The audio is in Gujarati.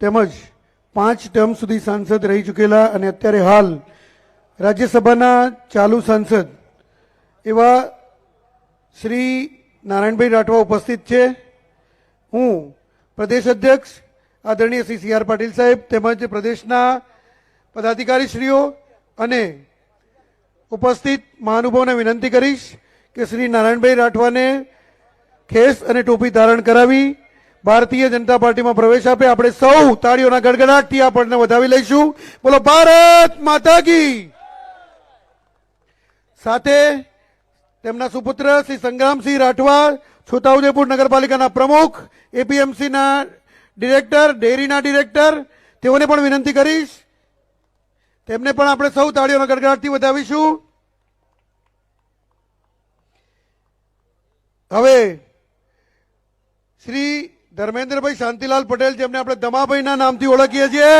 તેમજ પાંચ ટર્મ સુધી સાંસદ રહી ચૂકેલા અને અત્યારે હાલ રાજ્યસભાના ચાલુ સાંસદ એવા શ્રી નારાયણભાઈ રાઠવા ઉપસ્થિત છે. હું પ્રદેશ અધ્યક્ષ આદરણીય શ્રી સી આર પાટીલ સાહેબ તેમજ પ્રદેશના પદાધિકારીશ્રીઓ અને ઉપસ્થિત મહાનુભાવોને વિનંતી કરીશ કે શ્રી નારાયણભાઈ રાઠવાને ખેસ અને ટોપી ધારણ કરાવી ભારતીય જનતા પાર્ટીમાં પ્રવેશ આપે. આપણે સૌ તાળીઓના ગડગડાટથી આપણને વધાવી લઈશું. બોલો, ભારત માતા કી. સાથે તેમના સુપુત્ર શ્રી સંગ્રામસિંહ રાઠવા છોટાઉદેપુર નગરપાલિકાના પ્રમુખ, એપીએમસીના ડિરેક્ટર, ડેરીના ડિરેક્ટર, તેઓને પણ વિનંતી કરીશ. તેમને પણ આપણે સૌ તાળીઓના ગડગડાટથી વધાવીશું. હવે શ્રી ધર્મેન્દ્રભાઈ શાંતિલાલ પટેલ જેમને આપણે દમાભાઈના નામથી ઓળખીએ છીએ.